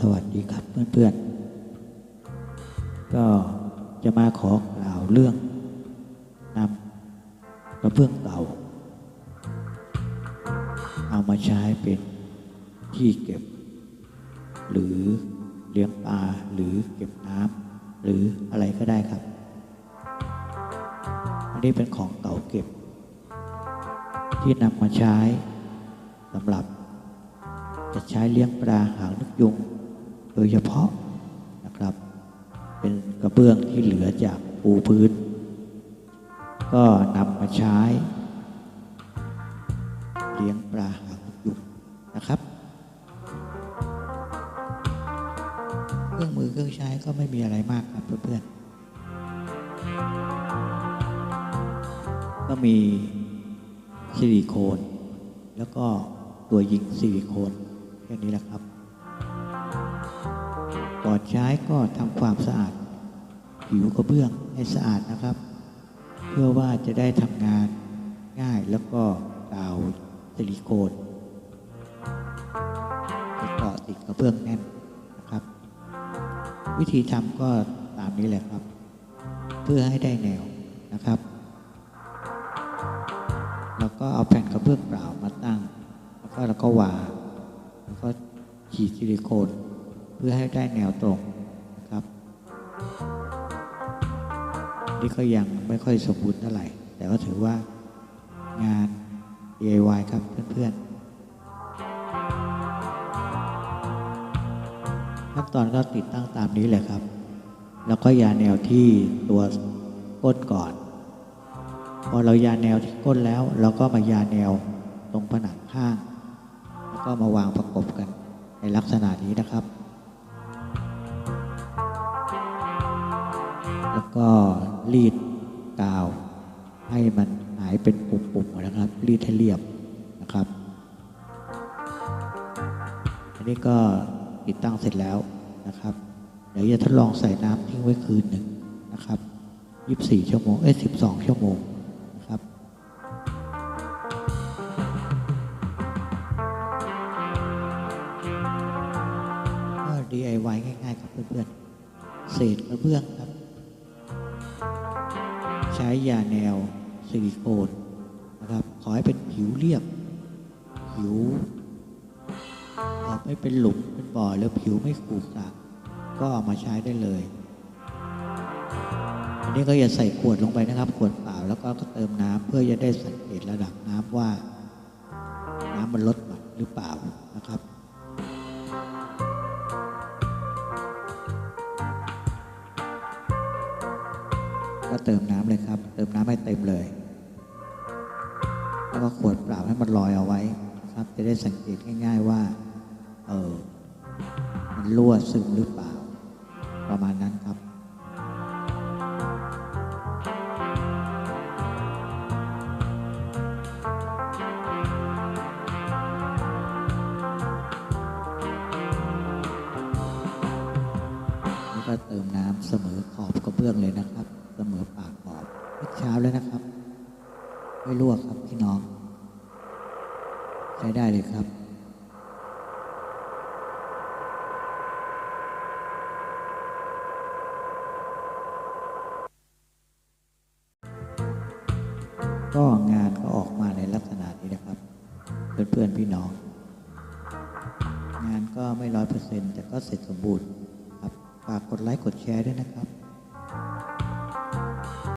สวัสดีครับเพื่อนๆ ก็จะมาขอกล่าวเรื่องนำกระเบื้องเก่า เอามาใช้เป็นที่เก็บ หรือเลี้ยงปลาหรือเก็บน้ำหรืออะไรก็ได้ครับ อันนี้เป็นของเก่าเก็บ ที่นำมาใช้สำหรับจะใช้เลี้ยงปลาหางนกยุง โดยเฉพาะนะครับ เป็นกระเบื้องที่เหลือจากปูพื้น ก็นำมาใช้เลี้ยงปลาหางยุงนะครับ เครื่องมือเครื่องใช้ก็ไม่มีอะไรมากครับเพื่อนๆก็มีซิลิโคน แล้วก็ตัวยิงซิลิโคนแค่นี้แหละครับ ก่อนใช้ก็ทำความสะอาด ผิวกระเบื้องให้สะอาดนะครับ เพื่อว่าจะได้ทำงานง่ายแล้วก็กาวซิลิโคนจะเกาะติดกระเบื้องแน่นนะครับ วิธีทำก็ตามนี้แหละครับ เพื่อให้ได้แนวนะครับแล้วก็เอาแผ่นกระเบื้องเปล่ามาตั้ง แล้วก็เราก็วางแล้วก็ฉีดซิลิโคน พื่อให้ได้แนวตรงนะครับ นี่ก็ยังไม่ค่อยสมบูรณ์เท่าไหร่ แต่ก็ถือว่างาน DIY ครับเพื่อนๆขั้นตอนก็ติดตั้งตามนี้แหละครับ แล้วก็ยาแนวที่ตัวก้นก่อน พอเรายาแนวที่ก้นแล้ว เราก็มายาแนวตรงผนังข้าง แล้วก็มาวางประกบกันในลักษณะนี้นะครับ ก็รีดกาว ให้มันหายเป็นปุ่มๆนะครับ รีดให้เรียบนะครับ อันนี้ก็ติดตั้งเสร็จแล้วนะครับ เดี๋ยวจะทดลองใส่น้ำทิ้งไว้คืนหนึ่งนะครับ 24 ชั่วโมง เอ้ย 12 ชั่วโมงนะครับก็ DIY ง่ายๆครับเพื่อนๆ เศษกระเบื้องครับ ใช้ยาแนวซิลิโคนนะครับขอให้เป็นผิวเรียบ ผิวไม่เป็นหลุมเป็นบ่อแล้วผิวไม่ขรุขระก็เอามาใช้ได้เลย อันนี้ก็อย่าใส่ขวดลงไปนะครับ ขวดเปล่าแล้วก็เติมน้ำเพื่อจะได้สังเกตระดับน้ำว่า น้ำมันลดหรือเปล่านะครับ ก็เติมน้ำเลยครับ เติมน้ำให้เต็มเลย แล้วก็ขวดเปล่าให้มันลอยเอาไว้ครับ จะได้สังเกตง่าย ๆว่า เออมันรั่วซึมหรือเปล่า ประมาณนั้นครับแล้วก็เติมน้ำเสมอขอบกระเบื้องเลยนะครับ ช้าเลยนะครับ ไม่ลวกครับพี่น้อง ใช้ได้เลยครับก็งานก็ออกมาในลักษณะนี้นะครับ เพื่อนๆพี่น้อง งานก็ไม่ร้อยเปอร์เซ็นต์แต่ก็เสร็จสมบูรณ์ครับฝากกดไลค์กดแชร์ด้วยนะครับ